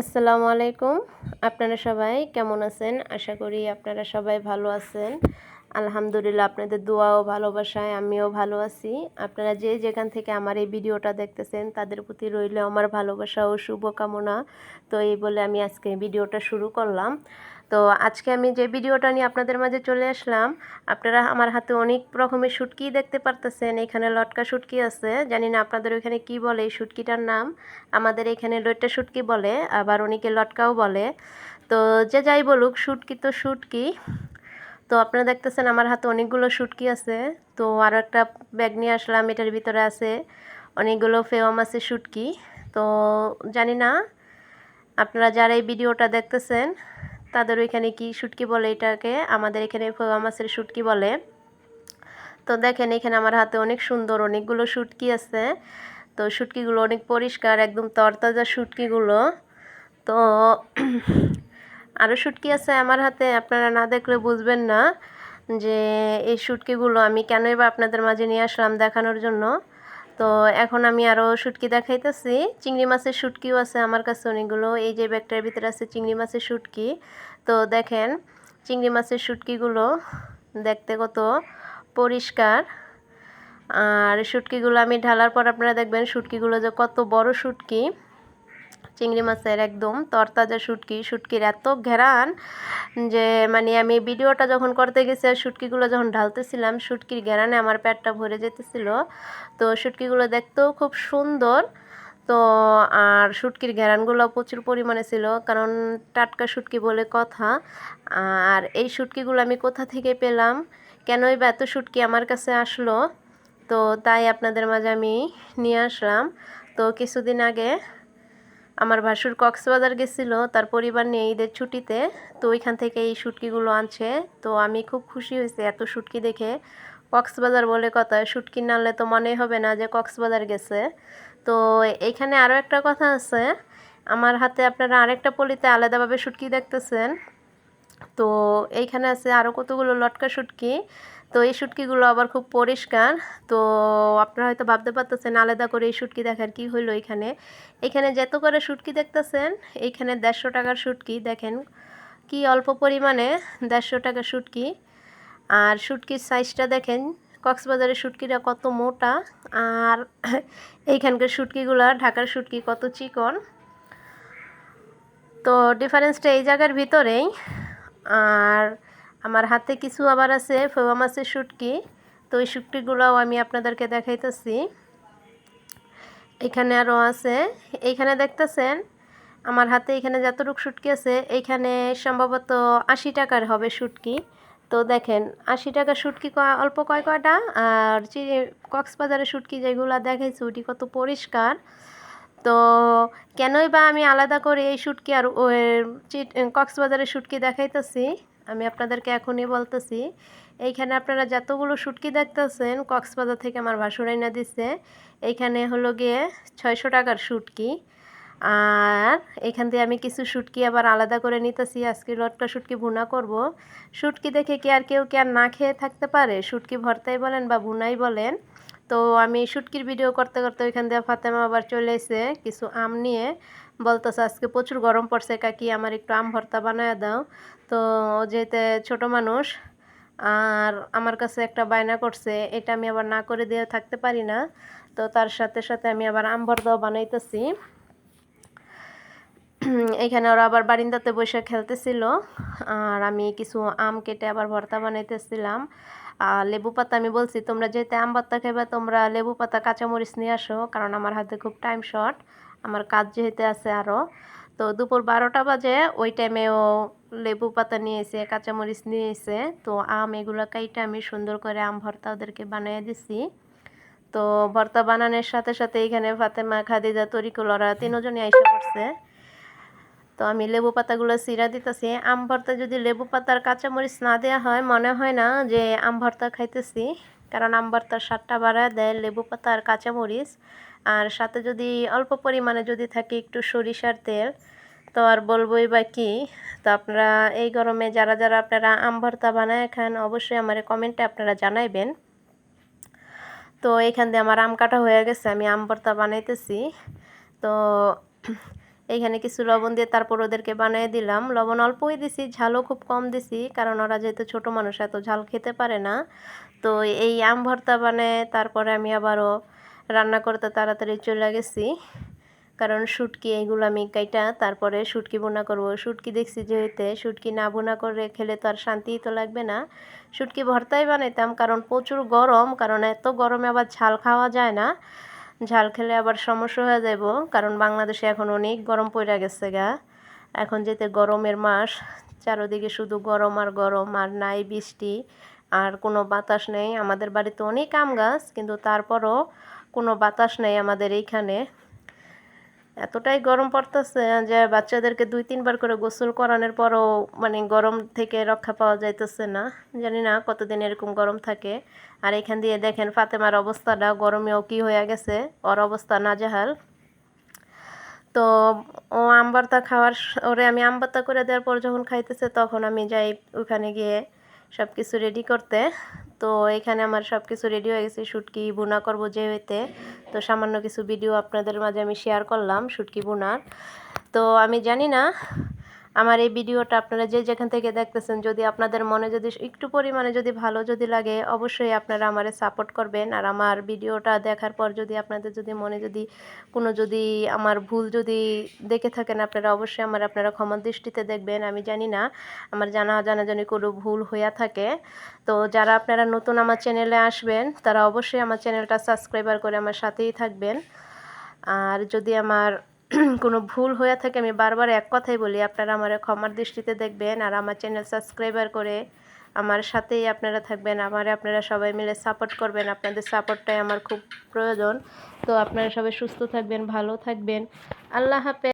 আসসালামু আলাইকুম। আপনারা সবাই কেমন আছেন? আশা করি আপনারা সবাই ভালো আছেন। আলহামদুলিল্লাহ আপনাদের দোয়া ও ভালোবাসায়, আমিও ভালো আছি। আপনারা যে যেখান থেকে আমার এই ভিডিওটা দেখতেছেন, তাদের প্রতি রইলে আমার ভালোবাসা ও শুভকামনা। তো এই বলে আমি আজকে ভিডিওটা শুরু করলাম। তো আজকে আমি যে ভিডিওটা নিয়ে আপনাদের মাঝে চলে আসলাম, আপনারা আমার হাতে অনেক রকমের শুটকি দেখতে পারতেছেন। এখানে লটকা শুটকি আছে, জানি না আপনাদের ওইখানে কি বলে এই শুটকিটার নাম। আমাদের এখানে লইট্টা শুটকি বলে, আবার অনেকে লটকাও বলে। তো যে যাই বলুক, শুটকি তো শুটকি। তো আপনারা দেখতেছেন আমার হাতে অনেকগুলো শুটকি আছে। তো আরও একটা ব্যাগ নিয়ে আসলাম, এটার ভিতরে আছে অনেকগুলো ফেওয়া মাছের শুটকি। তো জানি না, আপনারা যারা এই ভিডিওটা দেখতেছেন তাদের ওইখানে কি শুটকি বলে এটাকে? আমাদের এখানে ফোয়া মাছের শুটকি বলে। তো দেখেন, এখানে আমার হাতে অনেক সুন্দর অনেকগুলো শুটকি আছে। তো শুটকিগুলো অনেক পরিষ্কার, একদম তরতাজা শুটকিগুলো। তো আরও শুটকি আছে আমার হাতে, আপনারা না দেখলে বুঝবেন না যে এই শুটকিগুলো আমি কেনই বা আপনাদের মাঝে নিয়ে আসলাম দেখানোর জন্য। তো এখন আমি আরও শুটকি দেখাইতেছি। চিংড়ি মাছের শুটকিও আছে আমার কাছে অনেকগুলো। এই যে ব্যাগটার ভিতরে আছে চিংড়ি মাছের শুটকি। তো দেখেন, চিংড়ি মাছের শুটকিগুলো দেখতে কত পরিষ্কার। আর শুটকিগুলো আমি ঢালার পর আপনারা দেখবেন শুটকিগুলো যে কত বড় শুটকি। চিংড়ি মাছের একদম তরতাজা শুটকি। শুটকির এত ঘেরান যে মানে আমি ভিডিওটা যখন করতে গেছি আর শুটকিগুলো যখন ঢালতেছিলাম, শুটকির ঘেরানে আমার পেটটা ভরে যেতেছিল। তো শুটকিগুলো দেখতেও খুব সুন্দর। তো আর শুটকির ঘেরানগুলো প্রচুর পরিমাণে ছিল, কারণ টাটকা শুটকি বলে কথা। আর এই শুটকিগুলো আমি কোথা থেকে পেলাম? কেনই বা এত শুটকি আমার কাছে আসলো? তো তাই আপনাদের মাঝে আমি নিয়ে আসলাম। তো কিছুদিন আগে আমার ভাসুর কক্সবাজার গেছিল, তার পরিবার নিয়ে ঈদের ছুটিতে, তো ওইখান থেকে এই শুটকিগুলো আনছে। তো আমি খুব খুশি হয়েছি এত শুটকি দেখে। কক্সবাজার বলে কথা, শুটকি নালে তো মনে হবে না যে কক্সবাজার গেছে। তো এইখানে আরও একটা কথা আছে, আমার হাতে আপনারা আরেকটা পলিতে আলাদাভাবে শুটকি দেখতেছেন। তো এইখানে আছে আরও কতগুলো লটকা শুটকি তো এই শুটকিগুলো আবার খুব পরিষ্কার। তো আপনারা হয়তো ভাবতে পারতেছেন আলাদা করে এই শুটকি দেখার কি হইল এখানে। এখানে যত করে শুটকি দেখতেছেন এইখানে দেড়শো টাকার শুটকি, দেখেন কি অল্প পরিমাণে দেড়শো টাকার শুটকি। আর শুটকির সাইজটা দেখেন, কক্সবাজারের শুটকিটা কত মোটা, আর এইখানকার শুটকিগুলো, ঢাকার শুটকি কত চিকন। তো ডিফারেন্সটা এই জায়গার ভিতরেই, আর আমার হাতে কিছু আবার আছে ফোয়া মাছের শুটকি। তো ওই শুটকিগুলোও আমি আপনাদেরকে দেখাইতেছি। এখানে আরও আছে। এইখানে দেখতেছেন, আমার হাতে এখানে যতটুকু শুটকি আছে, এইখানে সম্ভবত আশি টাকার হবে শুটকি। তো দেখেন, আশি টাকা শুটকি অল্প কয় কয়টা আর কক্সবাজারের শুটকি যেগুলো দেখাইছি ওটি কত পরিষ্কার। তো কেনই বা আমি আলাদা করে এই শুটকি আর কক্সবাজারের শুটকি দেখাইতেছি। আমি আপনাদেরকে এখনই বলতেছি, এইখানে আপনারা যতগুলো শুটকি দেখতেছেন, কক্সবাজার থেকে আমার ভাসুরাই না দিচ্ছে এইখানে হলো গিয়ে ছয়শো টাকার শুটকি আর এখান থেকে আমি কিছু শুটকি আবার আলাদা করে নিতেছি, আজকে লটকা শুটকি ভুনা করব। শুটকি দেখে কি আর কেউ কি আর না খেয়ে থাকতে পারে? শুটকি ভর্তাই বলেন বা ভুনাই বলেন। তো আমি শুটকির ভিডিও করতে করতে ওইখান দিয়ে ফাতেমা আবার চলে এসে কিছু আম নিয়ে বলতেছে, আজকে প্রচুর গরম পড়ছে, কাকি আমার একটু আম ভর্তা বানায় দাও। তো যেতে ছোট মানুষ, আর আমার কাছে একটা বায়না করছে, এটা আমি আবার না করে দিয়ে থাকতে পারি না। তো তার সাথে সাথে আমি আবার আম ভর্তাও বানাইতেছি। এখানে ওরা আবার বারিন্দাতে বসে খেলতেছিল, আর আমি কিছু আম কেটে আবার ভর্তা বানাইতেছিলাম। লেবু পাতা আমি বলছি, তোমরা যেতে আম ভর্তা খেবে তোমরা লেবু পাতা, কাঁচামরিচ নিয়ে আসো, কারণ আমার হাতে খুব টাইম শর্ট আমার কাজ যেহেতু আছে আরও তো দুপুর বারোটা বাজে, ওই টাইমেও লেবু পাতা নিয়েছে কাঁচামরিচ নিয়েছে তো আম এগুলো কাইটা আমি সুন্দর করে আম ভর্তা ওদেরকে বানিয়ে দিছি। তো ভর্তা বানানোর সাথে সাথে এখানে ফাতেমা, খাদিজা তরিকুলরা তিনজনই আইসা করছে তো আমি লেবু পাতাগুলো সিরা দিতেছি। আম ভর্তা যদি লেবু পাতার কাঁচামরিচ না দেওয়া হয়, মনে হয় না যে আম ভর্তা খাইতেছি। কারণ আম ভর্তার স্বাদটা বাড়ায় দেয় লেবু পাতা আর কাঁচামরিচ। আর সাথে যদি অল্প পরিমাণে যদি থাকে একটু সরিষার তেল, তো আর বলবোই বা কি? তো আপনারা এই গরমে যারা যারা আপনারা আম ভর্তা বানায় খান, অবশ্যই আমার কমেন্টে আপনারা জানাইবেন। তো এখান দিয়ে আমার আম কাটা হয়ে গেছে, আমি আম ভর্তা বানাইতেছি। তো এইখানে কিছু লবণ দিয়ে তারপর ওদেরকে বানিয়ে দিলাম। লবণ অল্পই দিছি, ঝালও খুব কম দিছি, কারণ ওরা যেহেতু ছোট মানুষ, এত ঝাল খেতে পারে না। তো এই আম ভর্তা বানায় তারপরে আমি আবারও রান্না করতে তাড়াতাড়ি চলে গেছি। কারণ শুটকি এইগুলো আমি কাইটা, তারপরে শুটকি বোনা করব। শুটকি দেখছি যে হইতে শুটকি না বোনা করে খেলে তো আর শান্তিই তো লাগবে না। শুটকি ভর্তাই বানাইতাম, কারণ প্রচুর গরম, কারণ এত গরমে আবার ঝাল খাওয়া যায় না। ঝাল খেলে আবার সমস্যা হয়ে যাব কারণ বাংলাদেশে এখন অনেক গরম পড়ে গেছে গা। এখন যেতে গরমের মাস, চারোদিকে শুধু গরম আর গরম, আর নাই বৃষ্টি, আর কোনো বাতাস নেই। আমাদের বাড়িতে অনেক আম গাছ, কিন্তু তারপরও কোনো বাতাস নেই আমাদের এইখানে। এতটাই গরম পড়তেছে যে বাচ্চাদেরকে দুই, তিনবার করে গোসল করানোর পরও মানে গরম থেকে রক্ষা পাওয়া যাইতেছে না। জানি না কতদিন এরকম গরম থাকে। আর এখান দিয়ে দেখেন ফাতেমার অবস্থাটা, গরমেও কি হয়ে গেছে, ওর অবস্থা নাজেহাল। তো ও আমবার্তা খাওয়ার ওরে আমি আমবার্তা করে দেওয়ার পর যখন খাইতেছে তখন আমি যাই ওখানে গিয়ে সব কিছু রেডি করতে। তো এখানে আমার সব কিছু রেডি হয়ে গেছে। শুটকি বোনা করব যে হইতে তো সামান্য কিছু ভিডিও আপনাদের মাঝে আমি শেয়ার করলাম শুটকি বোনার তো আমি জানি না আমার এই ভিডিওটা আপনারা যে যেখান থেকে দেখতেছেন, যদি আপনাদের মনে যদি একটু পরিমাণে যদি ভালো যদি লাগে, অবশ্যই আপনারা আমারে সাপোর্ট করবেন। আর আমার ভিডিওটা দেখার পর যদি আপনাদের যদি মনে যদি কোনো যদি আমার ভুল যদি দেখে থাকেন, আপনারা অবশ্যই আমার, আপনারা ক্ষমা দৃষ্টিতে দেখবেন। আমি জানি না, আমার জানা জানা জানি কোনো ভুল হইয়া থাকে। তো যারা আপনারা নতুন আমার চ্যানেলে আসবেন, তারা অবশ্যই আমার চ্যানেলটা সাবস্ক্রাইবার করে আমার সাথেই থাকবেন। আর যদি আমার কোনো ভুল হয়ে থাকে, আমি বারবার এক কথাই বলি, আপনারা আমার ক্ষমার দৃষ্টিতে দেখবেন আর আমার চ্যানেল সাবস্ক্রাইবার করে আমার সাথেই আপনারা থাকবেন। আমার আপনারা সবাই মিলে সাপোর্ট করবেন। আপনাদের সাপোর্টটাই আমার খুব প্রয়োজন। তো আপনারা সবাই সুস্থ থাকবেন, ভালো থাকবেন। আল্লাহ হাফেজ।